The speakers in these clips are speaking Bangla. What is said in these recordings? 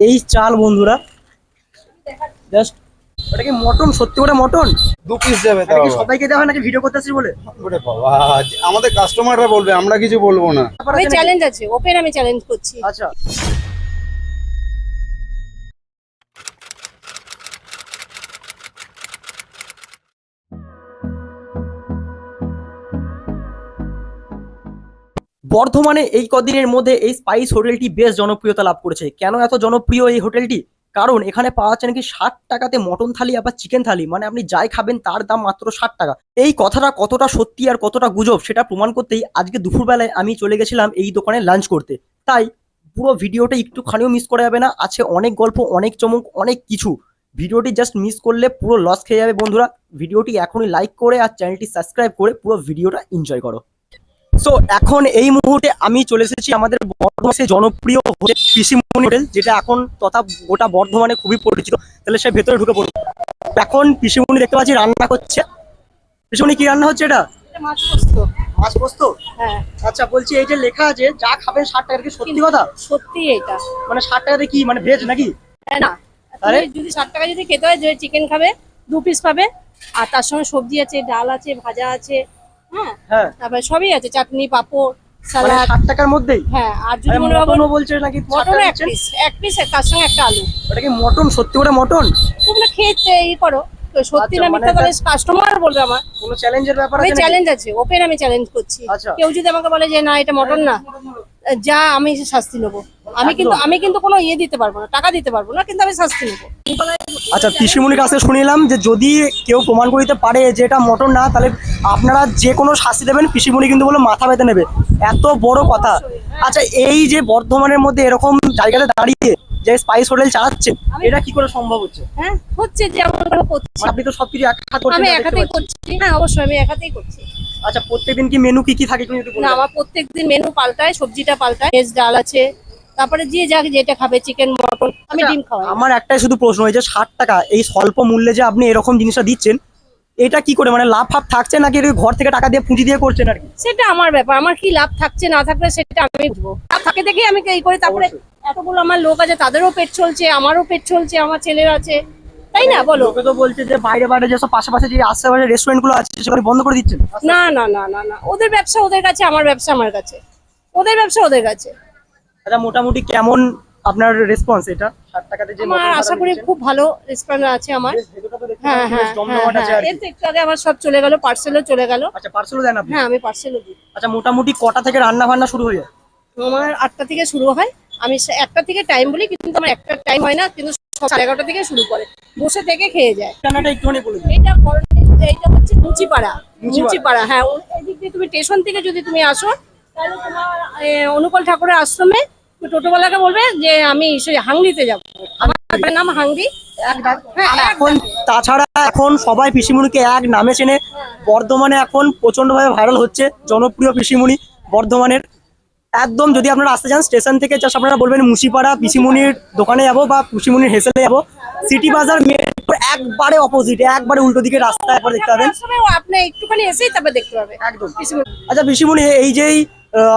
এই চাল বন্ধুরা। জাস্ট ওটা কি মটন? সত্যি করে মটন? দু পিস যাবে তাও কি সবাইকে দেওয়া হয় নাকি ভিডিও করতে আসি বলে ওরে বাবা আমাদের কাস্টমাররা বলবে আমরা কিছু বলব না? চ্যালেঞ্জ আছে ওপেন আমি চ্যালেঞ্জ করছি। আচ্ছা। বর্ধমানে এই কদিনের মধ্যে এই স্পাইস হোটেলটি বেশ জনপ্রিয়তা লাভ করেছে। কেন এত জনপ্রিয় এই হোটেলটি কারণ এখানে পাওয়া যাচ্ছে নাকি ষাট টাকাতে মটন থালি আবার চিকেন থালি। মানে আপনি যাই খাবেন, তার দাম মাত্র ষাট টাকা। এই কথাটা কতটা সত্যি আর কতটা গুজব, সেটা প্রমাণ করতেই আজকে দুপুরবেলায় আমি চলে গেছিলাম এই দোকানে লাঞ্চ করতে। তাই পুরো ভিডিওটা একটুখানিও মিস করা যাবে না। আছে অনেক গল্প, অনেক চমক, অনেক কিছু। ভিডিওটি জাস্ট মিস করলে পুরো লস খেয়ে যাবে বন্ধুরা। ভিডিওটি এখনই লাইক করে আর চ্যানেলটি সাবস্ক্রাইব করে পুরো ভিডিওটা এনজয় করো। সো এখন এই মুহূর্তে আমি চলে এসেছি আমাদের বর্ধমানে জনপ্রিয় হোটেল পিসিমণি হোটেল যেটা এখন তথা গোটা বর্ধমানে খুবই পরিচিত। তাহলে সে ভেতরে ঢুকে পড়বে এখন পিসিমণি দেখতে পাচ্ছি রান্না করছে। পিসিমণি কি রান্না হচ্ছে এটা? এটা মাছ পোস্ত। মাছ পোস্ত? হ্যাঁ। আচ্ছা বলছি এই যে লেখা আছে যা খাবেন ষাট টাকার কি সত্যি কথা? সত্যি এটা। মানে ষাট টাকাতে কি মানে ভেজ নাকি? হ্যাঁ না। আরে? যদি ষাট টাকা যদি খেতে হয় যে চিকেন খাবে দু পিস পাবে। আর তার সঙ্গে সবজি আছে ডাল আছে ভাজা আছে হ্যাঁ? হ্যাঁ। তারপরে সবই আছে চাটনি পাপড় মানে ষাট টাকার মধ্যেই? হ্যাঁ আর যদি মনে মটনও বলছে নাকি মটন এক পিস এক পিস তার সঙ্গে একটা আলু। ওটা কি মটন? সত্যি করে মটন? তোমরা খেয়ে করো। তো সত্যি আচ্ছা, না মানে মিথ্যা কাস্টমার বলবে আমার। কোনো চ্যালেঞ্জের ব্যাপার আছে চ্যালেঞ্জ আছে ওপেন আমি চ্যালেঞ্জ করছি। আচ্ছা। কেউ যদি আমাকে বলে যে না এটা মটন না। যা আমি শাস্তি নেব। আমি কিন্তু আমি কিন্তু কোনো ইয়ে দিতে পারব না টাকা দিতে পারব না কিন্তু আমি শাস্তি নেব। আচ্ছা পিসিমুনির কাছে শুনিলাম যে যদি কেউ প্রমাণ করে দিতে পারে যে এটা মটন না তাহলে আপনারা যে কোনো শাস্তি দেবেন পিসিমুনি কিন্তু বলে মাথা বেঁধে নেবে। এত বড় কথা। আচ্ছা এই যে বর্ধমানের মধ্যে এরকম জায়গাতে দাঁড়িয়ে যে স্পাইস হোটেল চালাচ্ছে এটা কি করে সম্ভব হচ্ছে? হ্যাঁ হচ্ছে যেমন করে করছি মানে আপনি তো সবকিছু এক হাত করছেন আমি না, এক দেখতে হাতেই পাচ্ছি। করছি। হ্যাঁ অবশ্যই আমি এক হাতেই করছি। আচ্ছা প্রত্যেকদিন কি মেনু কি কি থাকে একটু যদি না আমার প্রত্যেকদিন মেনু পাল্টায় সবজিটা পাল্টায় ভেজ ডাল আছে তারপরে যে যা যেটা খাবে চিকেন মটন আমি আচ্ছা, ডিম খাওয়াই। আমার একটাই শুধু প্রশ্ন হয় যে ষাট টাকা এই স্বল্প মূল্যে যে আপনি এরকম জিনিসটা দিচ্ছেন এটা কি করে মানে লাভ ফাভ থাকছে নাকি ঘর থেকে টাকা দিয়ে পুঁজি দিয়ে করছেন আর কি? সেটা আমার ব্যাপার আমার কি লাভ থাকছে না থাকলে সেটা আমি বুঝব। লাভ থাকে দেখেই আমি এই করে তারপরে এতগুলো আমার লোক আছে তাদেরও পেট চলছে আমারও পেট চলছে আমার ছেলের আছে। তাই না বলো? লোকে তো বলছে যে বাইরে বাইরে যেসব পাশাপাশি যে আশেপাশে রেস্টুরেন্টগুলো আছে সেগুলো বন্ধ করে দিচ্ছেন। না না না না না ওদের ব্যবসা ওদের কাছে আমার ব্যবসা আমার কাছে। ওদের ব্যবসা ওদের কাছে। আচ্ছা মোটামুটি কেমন আপনার রেসপন্স এটা? ষাট টাকাতে যে আমার আশা করি খুব ভালো রেসপন্স আছে আমার। হ্যাঁ হ্যাঁ হ্যাঁ। এর একটু আগে আমার সব চলে গেল পার্সেলও চলে গেল। আচ্ছা পার্সেলও দেন আপনি। হ্যাঁ আমি পার্সেলও দিই। আচ্ছা মোটামুটি কটা থেকে রান্না বান্না শুরু হয়ে যায়? আমার আটটা থেকে শুরু হয়। আমি একটা থেকে টাইম বলি কিন্তু আমার একটা টাইম হয় না কিন্তু সাড়ে এগারোটা থেকে শুরু করে। বসে থেকে খেয়ে যায়। রান্নাটা একটুখানি বলে এটা এইটা হচ্ছে মুচিপাড়া মুচিপাড়া। মুচিপাড়া হ্যাঁ এদিক দিয়ে তুমি স্টেশন থেকে যদি তুমি আসো তাহলে তোমার অনুকূল ঠাকুরের আশ্রমে টোটোওয়ালাকে বলবে যে আমি সেই হাংরিতে যাব। আমার নাম হাংরি হ্যাঁ, এখন তাছাড়া এখন সবাই পিসিমুনিকে এক নামে চেনে। বর্ধমানে এখন প্রচণ্ডভাবে ভাইরাল হচ্ছে জনপ্রিয় পিসিমুনি বর্ধমানের। একদম যদি আপনারা আসতে চান স্টেশন থেকে জাস্ট আপনারা বলবেন মুসিপাড়া পিসিমুনির দোকানে যাব বা পিসিমুনির হেসেলে যাব। সিটি বাজার একবারে অপোজিট একবারে উল্টো দিকে রাস্তায় একবার দেখতে পাবেন। আপনি একটুখানি এসেই তারপর দেখতে পাবে। একদম। পিসিমণি। আচ্ছা পিসিমুনি এই যে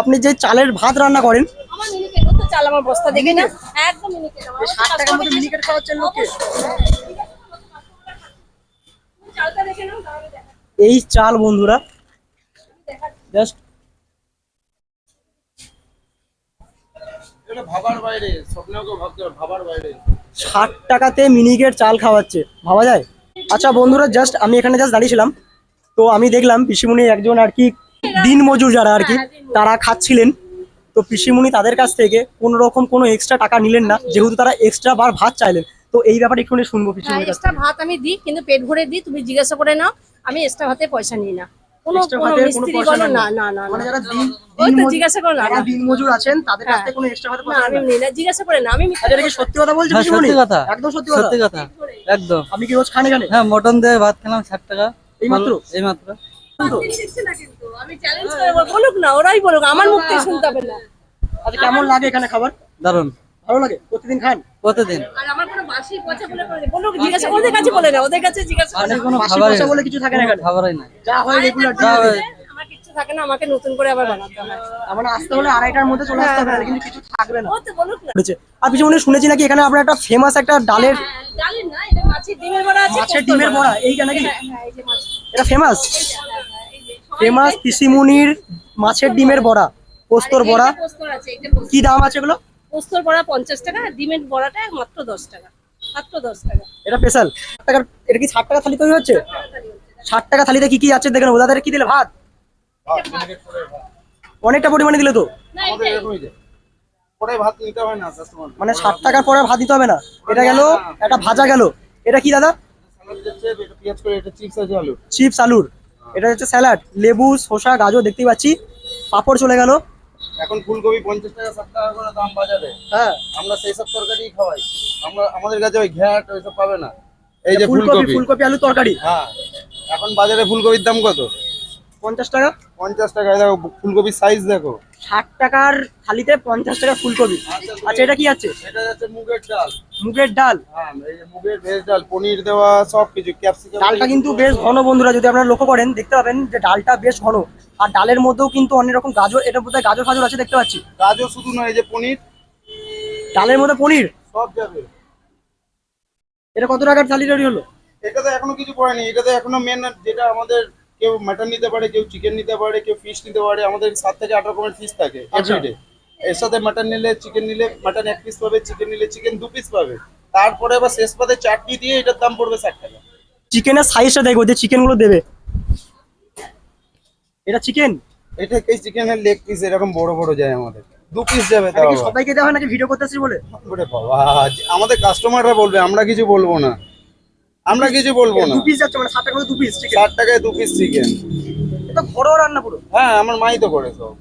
আপনি যে চালের ভাত রান্না করেন আমার মিনিকেট ও তো চাল আমার বস্তা দেখে না। একদম ষাট টাকার মধ্যে মিনিকেট খাওয়াচ্ছেন লোককে চালটা দেখে নাও তাহলে দেখা এই চাল বন্ধুরা জাস্ট ভাবার বাইরে স্বপ্নকে ভাবতে ভাবার বাইরে। ষাট টাকাতে মিনিকেট চাল খাওয়াচ্ছে ভাবা যায়? আচ্ছা বন্ধুরা জাস্ট আমি এখানে জাস্ট দাঁড়িয়েছিলাম তো আমি দেখলাম পিসিমুনি একজন আর কি দিন মজুর যারা আর কি তারা খাচ্ছিলেন। তো পিসিমুনি তাদের কাছ থেকে কোনো রকম কোনো এক্সট্রা টাকা নিলেন না যেহেতু তারা এক্সট্রা বার ভাত চাইলেন। তো এই ব্যাপারে একটুখানি শুনব এক্সট্রা ভাত আমি দিই কিন্তু পেট ভরে দিই তুমি জিজ্ঞাসা করে নাও আমি এক্সট্রা ভাতে পয়সা নিই না। কোনো কোনো ভাতের কোনো মিস্ত্রি পয়সা বলো নেন না না? না না। মানে যারা দিন ওই তো জিজ্ঞাসা করো না যারা দিন আছেন তাদের কাছ। থেকে কোনো এক্সট্রা ভাতে না আমি নেন না। জিজ্ঞাসা করে না আমি মিথ্যে কি সত্যি কথা বলছেন হ্যাঁ সত্যি কথা। একদম সত্যি কথা। সত্যি কথা। একদম। আপনি কি রোজ খান এখানে হ্যাঁ মটন দিয়ে ভাত খেলাম ষাট টাকা। এইমাত্র? এই মাত্র দিচ্ছে না আমি চ্যালেঞ্জ করে বলুক না ওরাই বলুক আমার মুখ থেকে শুনতে হবে না। আচ্ছা কেমন লাগে এখানে খাবার? দারুণ ভালো লাগে? প্রতিদিন খান? প্রতিদিন। আর আমার বাসি পচা বলে করে জিজ্ঞাসা ওদের কাছে বলে না ওদের কাছে জিজ্ঞাসা করে। নাও। কোনো বাসি খাবারই পয়সা নাই। বলে কিছু থাকে না খাবারই নাই। যা হয় রেগুলার যা হয়। আমার থাকে না আমাকে নতুন করে আবার বানাতে হয় তার আসতে হলে আড়াইটার মধ্যে চলে আসতে হবে কিন্তু কিছু থাকবে না। তো বলুক না। করেছে আর পিছনে শুনেছি নাকি এখানে আপনার একটা ফেমাস একটা ডালের হ্যাঁ, ডালের না এটা মাছের ডিমের বড়া আছে মাছের পোস্তর ডিমের বড়া এইটা নাকি? হ্যাঁ হ্যাঁ এই যে মাছ। এটা ফেমাস হ্যাঁ, হ্যাঁ, ফেমাস পিসিমুনির মাছের ডিমের বড়া পোস্তর বড়া। এইটা পোস্তর আছে এটা পোস্তর। কি দাম আছে এগুলো? পোস্তর বড়া পঞ্চাশ টাকা আর ডিমের বড়াটা মাত্র দশ টাকা। টাকা। এটা স্পেশাল টাকার এটা কি ষাট টাকা থালি তৈরি হচ্ছে? ষাট টাকা থালিতে কি কি আছে? দেখেন ওদের কি দিলে? ভাত? অনেকটা পরিমাণে দিলে তো? মানে ষাট টাকার পরে আর ভাত দিতে হবে না? এটা গেল একটা ভাজা গেল। এটা কি দাদা? এটা পেঁয়াজ করে এটা চিপস আছে আলু চিপস আলুর। এটা হচ্ছে স্যালাড লেবু শসা গাজর দেখতেই পাচ্ছি। পাপড় চলে গেল। এখন ফুলকপি পঞ্চাশ টাকা ষাট টাকা করে দাম বাজারে। হ্যাঁ। আমরা সেই সব তরকারি খাওয়াই। আমরা আমাদের কাছে ওই ঘ্যাট ওইসব পাবে না। এই যে ফুলকপি ফুলকপি। ফুলকপি আলু তরকারি। হ্যাঁ এখন বাজারে ফুলকপির দাম কত? পঞ্চাশ টাকা। পঞ্চাশ টাকা দেখো ফুলকপির সাইজ দেখো। ষাট টাকার থালিতে পঞ্চাশ টাকা ফুলকপি। আচ্ছা এটা কি আছে এটা যাচ্ছে মুগের ডাল। মুগের ডাল? হ্যাঁ এই যে মুগের ভেজ ডাল পনির দেওয়া সব কিছু ক্যাপসিকাম ডালটা কিন্তু বেশ ঘন বন্ধুরা যদি আপনারা লক্ষ্য করেন দেখতে পাবেন যে ডালটা বেশ ঘন। আর ডালের মধ্যেও কিন্তু অনেক রকম গাজর এটা বোধহয় গাজর ফাজর আছে দেখতে পাচ্ছি। গাজর শুধু নয় এই যে পনির। ডালের মধ্যে পনির? সব যাবে। এটা কত টাকার থালি তৈরি হলো? এটা তো এখনও কিছু পড়েনি এটা তো এখনও মেন যেটা আমাদের কেউ মাটন নিতে পারে কেউ চিকেন নিতে পারে কেউ ফিশ নিতে পারে আমাদের সাত থেকে আট রকমের ফিশ থাকে আচ্ছা। এভরিডে এর সাথে মাটন নিলে চিকেন নিলে মাটন এক পিস পাবে চিকেন নিলে চিকেন দু পিস পাবে। তারপরে আবার শেষ পাতে চাটনি দিয়ে এটার দাম পড়বে ষাট টাকা। চিকেনের সাইজটা দেখব যে চিকেনগুলো দেবে। এটা চিকেন এটা এই চিকেনের লেগ পিস এরকম বড় বড় যায় আমাদের। দু পিস যাবে তাও সবাইকে দেওয়া হয় নাকি ভিডিও করতেছি বলে? ওরে বাবা আমাদের কাস্টমাররা বলবে আমরা কিছু বলব না। আমরা কিছু বলব না। দু পিস যাচ্ছে মানে ষাট টাকা দু পিস চিকেন ষাট টাকায় দু পিস চিকেন এটা ঘরোয়া রান্না পুরো? হ্যাঁ আমার মাই তো করে সব।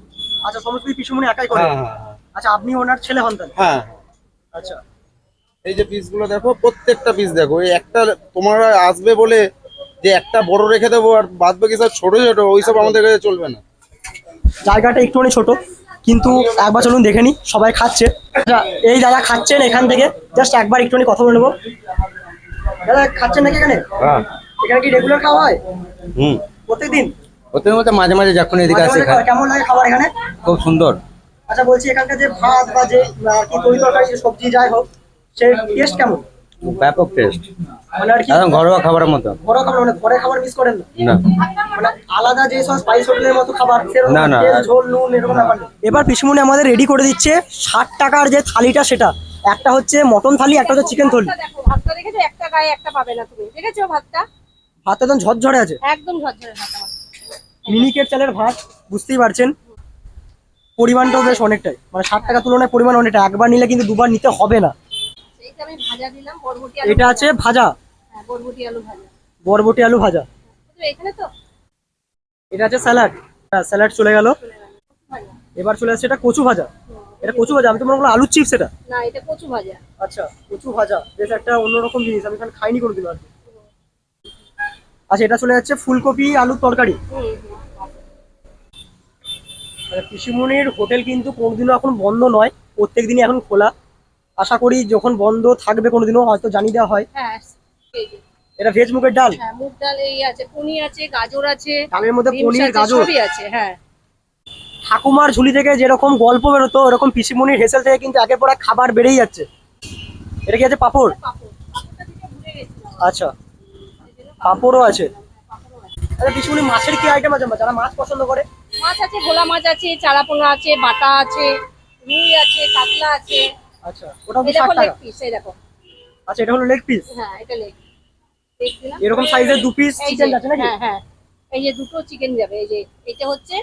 আচ্ছা সমস্ত পিসুমনি একাই করে? হ্যাঁ হ্যাঁ হ্যাঁ। আচ্ছা আপনি ওনার ছেলে হন তাহলে? হ্যাঁ। আচ্ছা। এই যে পিসগুলো দেখো প্রত্যেকটা পিস দেখো এই একটা তোমরা আসবে বলে যে একটা বড় রেখে দেবো আর বাদ বাকি সব ছোট ছোট ওইসব আমাদের কাছে চলবে না। জায়গাটা একটুখানি ছোট কিন্তু একবার চলুন দেখে নি সবাই খাচ্ছে। আচ্ছা এই দাদা খাচ্ছেন এখান থেকে জাস্ট একবার একটুখানি কথা বলে নেব। দাদা খাচ্ছেন নাকি এখানে? হ্যাঁ। এখানে কি রেগুলার খাওয়া হয়? হুম। প্রত্যেকদিন? হতে হতে মাঝে মাঝে যখন এদিকে আসে মাঝে কেমন লাগে খাবার এখানে? খুব সুন্দর। আচ্ছা বলছি এখানকার যে ভাত বা যে কি তরি তরকারি যে সবজি যাই হোক সে টেস্ট কেমন? ব্যাপক টেস্ট মানে আর কি? একদম ঘরোয়া খাবারের মতো। ঘরোয়া খাবার মানে ঘরে খাবার মিস করেন না? না। মানে আলাদা যে সব স্পাইস হোটেলের মতো খাবার সেরকম না, না। ঝোল নুন এরকম ব্যাপার এবার পিসমুনি আমাদের রেডি করে দিচ্ছে ষাট টাকার যে থালিটা সেটা। একটা হচ্ছে মটন থালি একটা হচ্ছে চিকেন থালি। ভাতটা দেখেছ? একটা গায়ে একটা পাবে না তুমি। দেখেছ ভাতটা? ভাত একদম ঝরঝরে আছে। একদম ঝরঝরে ভাত মিনিকেট চালের ভাত বুঝতেই পারছেন? পরিমাণটাও বেশ অনেকটাই। মানে ষাট টাকা তুলনায় পরিমাণ অনেকটা একবার নিলে কিন্তু দুবার নিতে হবে না। এইটা আমি ভাজা দিলাম বরবটি আলু এটা আছে ভাজা। হ্যাঁ বরবটি আলু ভাজা। বরবটি আলু ভাজা। এটা আছে স্যালাড। স্যালাড চলে গেল। এবার চলে আসছে এটা কচু ভাজা। এটা কচু ভাজা? আমি তো মনে করলাম আলুর চিপস এটা। না এটা কচু ভাজা। আচ্ছা কচু ভাজা। বেশ একটা অন্যরকম জিনিস। আমি এখানে খাইনি কোনোদিন আর আচ্ছা এটা চলে যাচ্ছে ফুলকপি আলুর তরকারি। হুম। আচ্ছা, হোটেল কিন্তু কোনোদিনও এখন বন্ধ নয়। প্রত্যেক দিনই এখন খোলা। আশা করি যখন বন্ধ থাকবে কোনোদিনও হয়তো জানিয়ে দেওয়া হয়। হ্যাঁ এটা ভেজ মুগের ডাল? হ্যাঁ মুগ ডাল এই আছে পনির আছে গাজর আছে ডালের মধ্যে পনির গাজর? সবই আছে হ্যাঁ। ঠাকুমার ঝুলি থেকে যেরকম গল্প বেরোতো ওরকম পিসিমনির হেসেল থেকে কিন্তু একের পর খাবার বেড়েই যাচ্ছে। এটা কি আছে পাপড়? আচ্ছা। পাপড়ও আছে। আচ্ছা পিসিমনি মাছের কি আইটেম আছে? যারা মাছ পছন্দ করে? মাছ আছে ভোলা মাছ আছে চারাপোনা আছে বাটা আছে রুই আছে কাতলা আছে। আচ্ছা ওটাও কি এই ষাট দেখো লেগ টাকা পিস এই দেখো। আচ্ছা এটা হলো লেগ পিস হ্যাঁ এটা লেগ এরকম সাইজের দু পিস চিকেন আছে নাকি? হ্যাঁ হ্যাঁ। এই যে দুটো চিকেন যাবে এই যে এটা হচ্ছে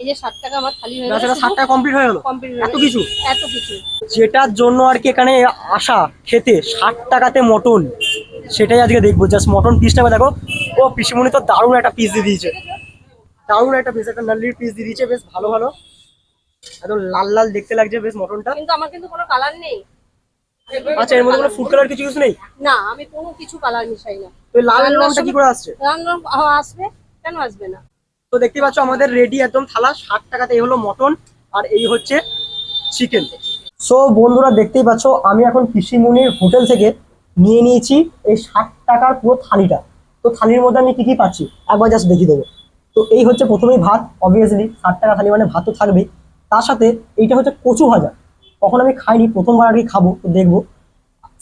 এই যে ষাট টাকা আমার খালি হয়ে গেল সেটা ষাট টাকা কমপ্লিট হয়ে গেল? কমপ্লিট এত কিছু? এত কিছু। যেটার জন্য আর কি এখানে খেতে ষাট টাকাতে মটন সেটাই আজকে দেখব। জাস্ট মটন পিসটা দেখো। ও পিসিমণি তো দারুণ একটা পিস দিয়ে দিয়েছে। দারুণ একটা পিস একটা নাল্লির পিস দিয়ে দিয়েছে বেশ ভালো ভালো। একদম লাল লাল দেখতে লাগছে বেশ মটনটা। কিন্তু আমার কিন্তু কোনো কালার নেই। আচ্ছা এর মধ্যে কোনো ফুড কালার কিছু নেই? না আমি কোনো কিছু কালার মিশাই না। তো লাল রংটা কি করে আসছে? রং আসবে। কেন আসবে না? তো দেখতে পাচ্ছ আমাদের রেডি একদম থালা, ষাট টাকাতে এই হলো মটন, আর এই হচ্ছে চিকেন সো বন্ধুরা, দেখতেই পাচ্ছ, আমি এখন পিসিমুনির হোটেল থেকে নিয়ে নিয়েছি এই ষাট টাকার পুরো থালিটা। তো থালির মধ্যে আমি কি কি পাচ্ছি? একবার জাস্ট দেখিয়ে দেবো। তো এই হচ্ছে প্রথমেই ভাত অবভিয়াসলি ষাট টাকা থালি মানে ভাত তো থাকবেই। তার সাথে এইটা হচ্ছে কচু ভাজা। কখন আমি খাইনি, প্রথমবার আর কি খাব, তো দেখব।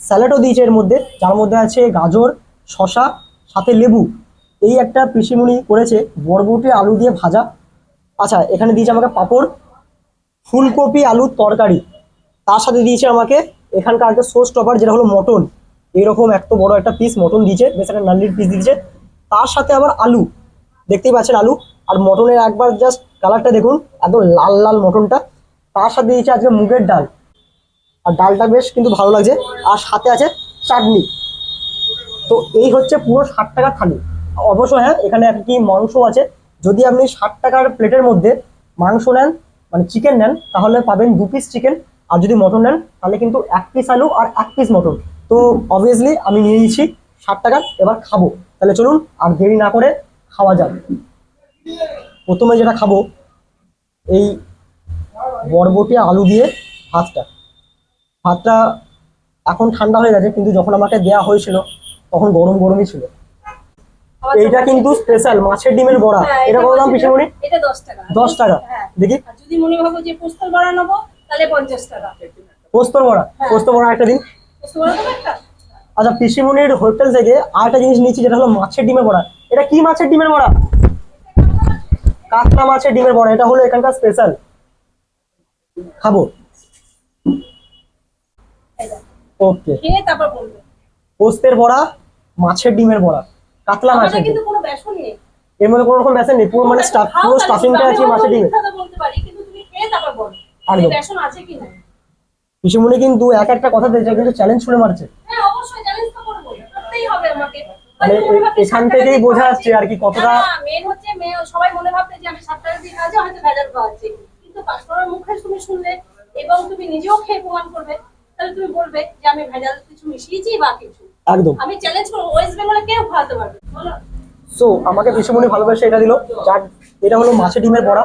স্যালাডও দিয়েছে এর মধ্যে, যার মধ্যে আছে গাজর শশা সাথে লেবু। এই একটা পিসিমুনি করেছে, বরবটি আলু দিয়ে ভাজা। আচ্ছা এখানে দিয়েছে আমাকে পাঁপড়, ফুলকপি, আলুর তরকারি। তার সাথে দিয়েছে আমাকে এখানকার একটা সোস টপার যেটা হলো মটন। এরকম এত বড় একটা পিস মটন দিয়েছে, বেশ একটা নাল্লির পিস দিয়েছে। তার সাথে আবার আলু। দেখতেই পাচ্ছেন আলু। আর মটনের একবার জাস্ট কালারটা দেখুন, একদম লাল লাল মটনটা। তার সাথে দিয়েছে আজকে মুগের ডাল। আর ডালটা বেশ কিন্তু ভালো লাগছে। আর সাথে আছে চাটনি। তো এই হচ্ছে পুরো ষাট টাকার থালি। অবশ্য হ্যাঁ এখানে একটি মাংস আছে। যদি আপনি ষাট টাকার প্লেটের মধ্যে মাংস নেন মানে চিকেন নেন, তাহলে পাবেন দু পিস চিকেন আর যদি মটন নেন, তাহলে কিন্তু এক পিস আলু আর এক পিস মটন। তো অবভিয়াসলি আমি নিয়ে নিচ্ছি ষাট টাকার এবার খাব। তাহলে চলুন আর দেরি না করে খাওয়া যাক। প্রথমে যেটা খাব, এই বরবটি আলু দিয়ে ভাতটা। ভাতটা এখন ঠান্ডা হয়ে গেছে, কিন্তু যখন আমাকে দেয়া হয়েছিল, তখন গরম গরমই ছিল। এইটা কিন্তু স্পেশাল মাছের ডিমের বড়া। হ্যাঁ, এটা কত দাম ডিম, এটা দশ টাকা। দশ টাকা। হ্যাঁ। দেখি। আর যদি মনে ভাবো যে পোস্তর বড়া নেব তাহলে পঞ্চাশ টাকা। পোস্তর বড়া। হ্যাঁ। পোস্ত বড়া একটা দিন। পোস্ত বড়া দেবো একটা? আচ্ছা পিসিমণির হোটেল থেকে আর একটা জিনিস নিয়েছি যেটা হলো মাছের ডিমের বড়া। এটা কি মাছের ডিমের বড়া? কাতলা মাছের ডিমের বড়া। এটা হলো এখানকার স্পেশাল খাব। ওকে তারপর বলবে। পোস্তের বড়া মাছের ডিমের বড়া। কাতলা মাছের কিন্তু কোনো বেসন নেই। এর মধ্যে কোনো রকম বেসন নেই পুরো মানে স্টাফ পুরো স্টাফিংটা আছে মাছের ডিমের বলতে পারি কিন্তু তুমি খেয়ে তারপর বলো একদম। বেসন আছে কি না। পিসিমণি কিন্তু এক একটা কথা দিয়েছে কিন্তু চ্যালেঞ্জ ছুড়ে মারছে। হ্যাঁ অবশ্যই চ্যালেঞ্জ তো করব করতেই হবে আমাকে। মানে এখান থেকেই বোঝা যাচ্ছে আর কি কতটা মেন হচ্ছে মেয়ে সবাই মনে ভাবতে যে আমি সাত টাকা দিয়ে কাজে হয়তো ভেজাল খাওয়াচ্ছি। কিন্তু কাস্টমার মুখে তুমি শুনলে এবং তুমি নিজেও খেয়ে প্রমাণ করবে। তাহলে তুমি বলবে যে আমি ভেজাল কিছু মিশিয়েছি বা কিছু। একদম। আমি চ্যালেঞ্জ করব ওয়েস্ট বেঙ্গলে কেউ খাওয়াতে পারবে বলো। সো আমাকে পিসিমণি ভালোবাসা এটা দিল। যার এটা হলো মাছের ডিমের বড়া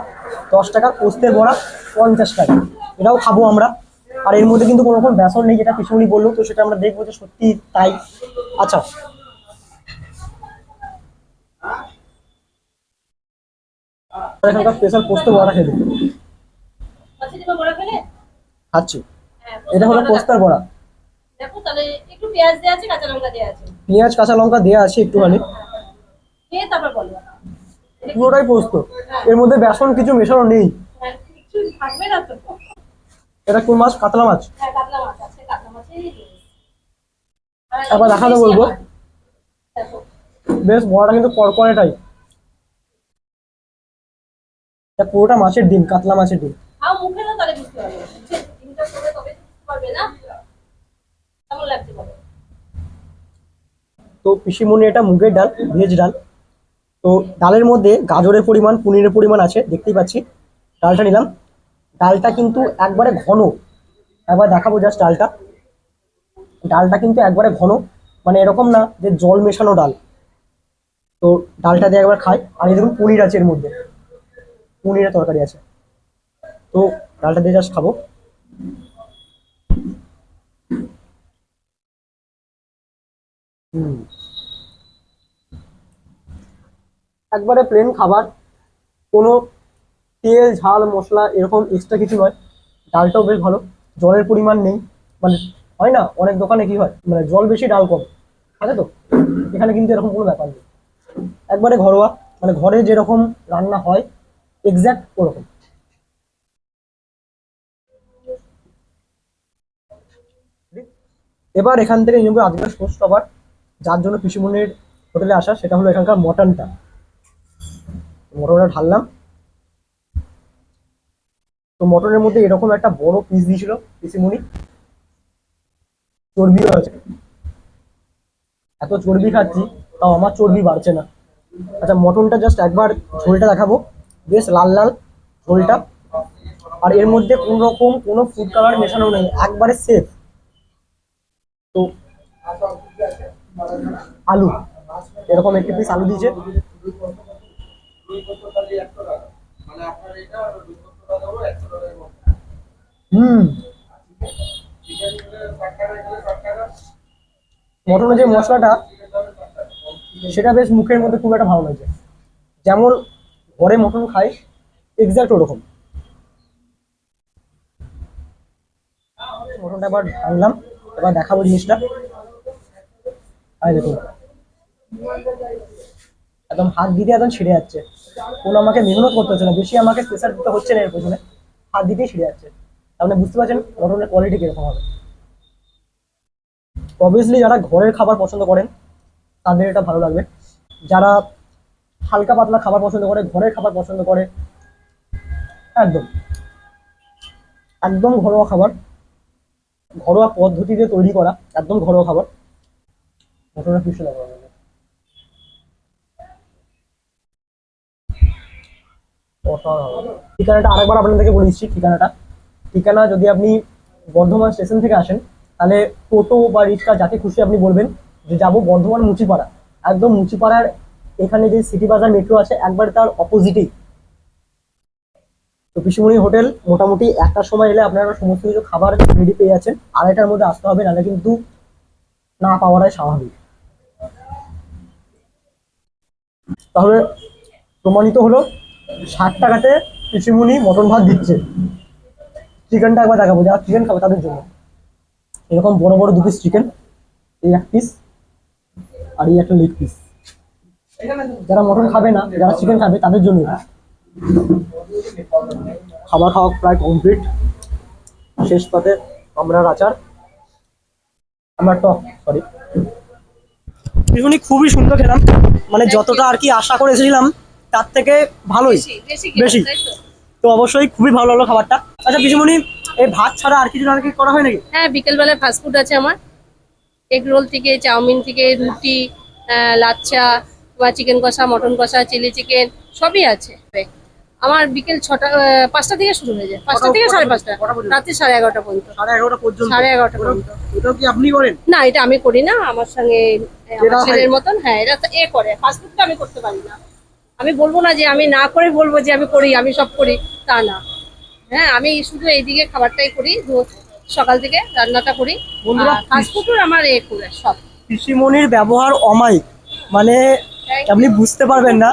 দশ টাকা পোস্তের বড়া পঞ্চাশ টাকা। এটাও খাব আমরা। আর এর মধ্যে কিন্তু কোনো রকম বেসন নেই যেটা পিসিমণি বলল তো সেটা আমরা দেখব যে সত্যি তাই। আচ্ছা। এখানকার স্পেশাল পোস্ত বড়া খেতে খাচ্ছি। হ্যাঁ, এটা হলো পোস্তার বড়া। দেখো তাহলে একটু পেঁয়াজ আছে কাঁচা লঙ্কা দেওয়া আছে? পেঁয়াজ কাঁচা লঙ্কা দেওয়া আছে একটুখানি। খেয়ে তারপর বলো। পুরোটাই পোস্ত। এর মধ্যে বেসন কিছু মেশানো নেই। হ্যাঁ, কিছু থাকবে না তো। এটা কোন মাছ? কাতলা মাছ? হ্যাঁ কাতলা মাছ আছে কাতলা মাছেরই একবার দেখাতে বলব। বেশ বড়াটা কিন্তু কড়কড়াটাই। এটা পুরোটা মাছের ডিম কাতলা মাছের ডিম। খাও মুখে না তাহলে বুঝতে পারবে ডিমটা করে তবে বুঝতে পারবে না। লাগছে বলো তো পিসিমণি, এটা মুগের ডাল, ভেজ ডাল। তো ডালের মধ্যে গাজরের পরিমাণ, পনিরের পরিমাণ আছে, দেখতেই পাচ্ছি। ডালটা নিলাম। ডালটা কিন্তু একবারে ঘন। একবার দেখাবো জাস্ট ডালটা। ডালটা কিন্তু একবারে ঘন। মানে এরকম না যে জল মেশানো ডাল। তো ডালটা দিয়ে একবার খাই। আর দেখুন পনির আছে এর মধ্যে। পনিরের তরকারি আছে। তো ডালটা দিয়ে জাস্ট খাব। হুম। একবারে প্লেন খাবার, কোনো তেল, ঝাল, মশলা এরকম এক্সট্রা কিছু নয়। ডালটাও বেশ ভালো, জলের পরিমাণ নেই। মানে হয় না, অনেক দোকানে কি হয় মানে জল বেশি, ডাল কম। আছে তো? এখানে কিন্তু এরকম কোনো ব্যাপার নেই। একবারে ঘরোয়া মানে ঘরে যেরকম রান্না হয় এক্স্যাক্ট ওরকম। এবার এখান থেকে নিয়ে যাব আজকের সোর্স কভার যার জন্য পিসিমনির হোটেলে আসা, সেটা হলো এখানকার মটনটা। মটনটা ঢাললাম। তো মটনের মধ্যে এরকম একটা বড় পিস দিয়েছিল পিসিমনি চর্বিও আছে এত চর্বি খাচ্ছি, তাও আমার চর্বি বাড়ছে না। আচ্ছা মটনটা জাস্ট একবার ঝোলটা দেখাবো। বেশ লাল লাল ঝোলটা। আর এর মধ্যে কোনো রকম কোনো ফুড কালার মেশানো নেই। একবারে সেফ তো আলু। এরকম একটি পিস আলু দিয়েছে। মটনের যে মশলাটা, সেটা বেশ মুখের মধ্যে খুব একটা ভালো লাগছে। যেমন ঘরে মটন খাই এক্সাক্ট ওরকম। মটনটা এবার আনলাম, এবার দেখাবো জিনিসটা। একদম হাত দিতে একদম ছিঁড়ে যাচ্ছে। কোনো আমাকে মেহনত করতে হচ্ছে না। বেশি আমাকে প্রেসার দিতে হচ্ছে না এর পেছনে। হাত দিতেই ছিঁড়ে যাচ্ছে। আপনি বুঝতে পারছেন? মটনের কোয়ালিটি কীরকম হবে? অবভিয়াসলি যারা ঘরের খাবার পছন্দ করেন, তাদের এটা ভালো লাগবে। যারা হালকা পাতলা খাবার পছন্দ করে, ঘরের খাবার পছন্দ করে, একদম। একদম ঘরোয়া খাবার, ঘরোয়া পদ্ধতিতে তৈরি করা একদম ঘরোয়া খাবার। পিসে লাগবে আমাদের। ঠিকানাটা আরেকবার আপনাদেরকে বলে দিচ্ছি, ঠিকানাটা। ঠিকানা যদি আপনি বর্ধমান স্টেশন থেকে আসেন, তাহলে টোটো বা রিক্সা যাকে খুশি আপনি বলবেন যে যাব বর্ধমান মুচিপাড়া। একদম মুচিপাড়ার এখানে যে সিটি বাজার মেট্রো আছে, একবার তার অপোজিটেই। তো পিসুমণি হোটেল, মোটামুটি একটার সময় এলে আপনারা সমস্ত কিছু খাবার রেডি পেয়ে যাচ্ছেন। আড়াইটার মধ্যে আসতে হবে, নাহলে কিন্তু না পাওয়াটাই স্বাভাবিক। তাহলে প্রমাণিত হলো ষাট টাকাতে পিসিমুনি মটন ভাত দিচ্ছে। চিকেনটা একবার দেখাবো, যারা চিকেন খাবে তাদের জন্য। এরকম বড় বড় দু পিস চিকেন এই এক পিস আর এই একটা লেগ পিস যারা মটন খাবে না, যারা চিকেন খাবে তাদের জন্য খাবার খাওয়া প্রায় কমপ্লিট শেষ পাতে আমরা আচার। আমরা টক সরি ভীষণই খুবই সুন্দর খেলাম। মানে যতটা আর কি আশা করে এসেছিলাম তার থেকে ভালোই। বেশি। তো? অবশ্যই খুবই ভালো লাগল খাবারটা। আচ্ছা পিসুমণি এই ভাত ছাড়া আর কিছু না কি করা হয় নাকি? হ্যাঁ বিকেলবেলায় ফাস্টফুড আছে আমার। এগ রোল থেকে চাউমিন থেকে রুটি আহ, লাচ্চা বা চিকেন কষা মটন কষা চিলি চিকেন সবই আছে। আমার বিকেল ছটা পাঁচটা থেকে শুরু হয়ে যায়। পাঁচটা থেকে সাড়ে পাঁচটা? রাত্রি সাড়ে এগারোটা পর্যন্ত। সাড়ে এগারোটা পর্যন্ত? সাড়ে এগারোটা পর্যন্ত। এটাও কি আপনি করেন? না এটা আমি করি না। আমার সঙ্গে আমার ছেলের মতন হ্যাঁ এটা এ করে। ফাস্টফুডটা আমি করতে পারি না। আমি বলব না যে আমি না করে বলব যে আমি করি আমি সব করি তা না। হ্যাঁ আমি শুধু এইদিকে খাবারটাই করি রোজ সকাল থেকে রান্নাটা করি। বন্ধুরা, ফাস্টফুড আমার এ করে সব। পিসিমণির ব্যবহার অমায়িক। মানে আপনি বুঝতে পারবেন না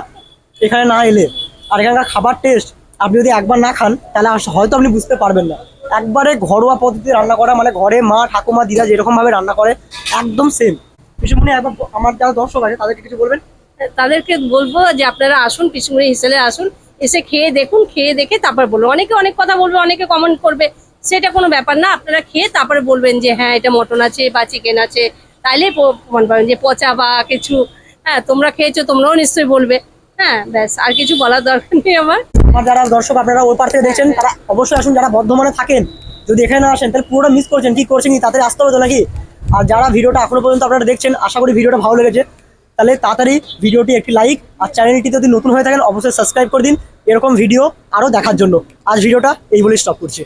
এখানে না এলে। আর এখানকার খাবার টেস্ট আপনি যদি একবার না খান, তাহলে হয়তো আপনি বুঝতে পারবেন না। একবারে ঘরোয়া পদ্ধতিতে রান্না করা মানে ঘরে মা, ঠাকুমা, দিদা যেরকম ভাবে রান্না করে, একদম সেম পিসিমণি একবার আমার যারা দর্শক আছে, তাদেরকে কিছু বলবেন? তাদেরকে বলব যে আপনারা আসুন পিসমুড়ি হিসেবে আসুন, এসে খেয়ে দেখুন, খেয়ে দেখে তারপর বলব অনেকে অনেক কথা বলবে, অনেকে কমেন্ট করবে, সেটা কোনো ব্যাপার না। আপনারা খেয়ে তারপরে বলবেন যে হ্যাঁ এটা মটন আছে বা চিকেন আছে। তাইলে প্রমাণ পাবেন যে পচা বা কিছু হ্যাঁ তোমরা খেয়েছো, তোমরাও নিশ্চয়ই বলবে। হ্যাঁ আর কিছু বলার দরকার নেই আমার। আমার যারা দর্শক আপনারা ওই পার দেখছেন, তারা অবশ্যই আসুন, যারা বর্ধমানে থাকেন, যদি এখানে না আসেন, তাহলে পুরোটা মিস করছেন, কি করছেন কি, তাড়াতাড়ি আসতে হবে তো নাকি? আর যারা ভিডিওটা এখনও পর্যন্ত আপনারা দেখছেন, আশা করি ভিডিওটা ভালো লেগেছে, তাহলে তাড়াতাড়ি ভিডিওটি একটি লাইক আর চ্যানেলটি যদি নতুন হয়ে থাকেন, অবশ্যই সাবস্ক্রাইব করে দিন, এরকম ভিডিও আরও দেখার জন্য। আজ ভিডিওটা এই বলে স্টপ করছি।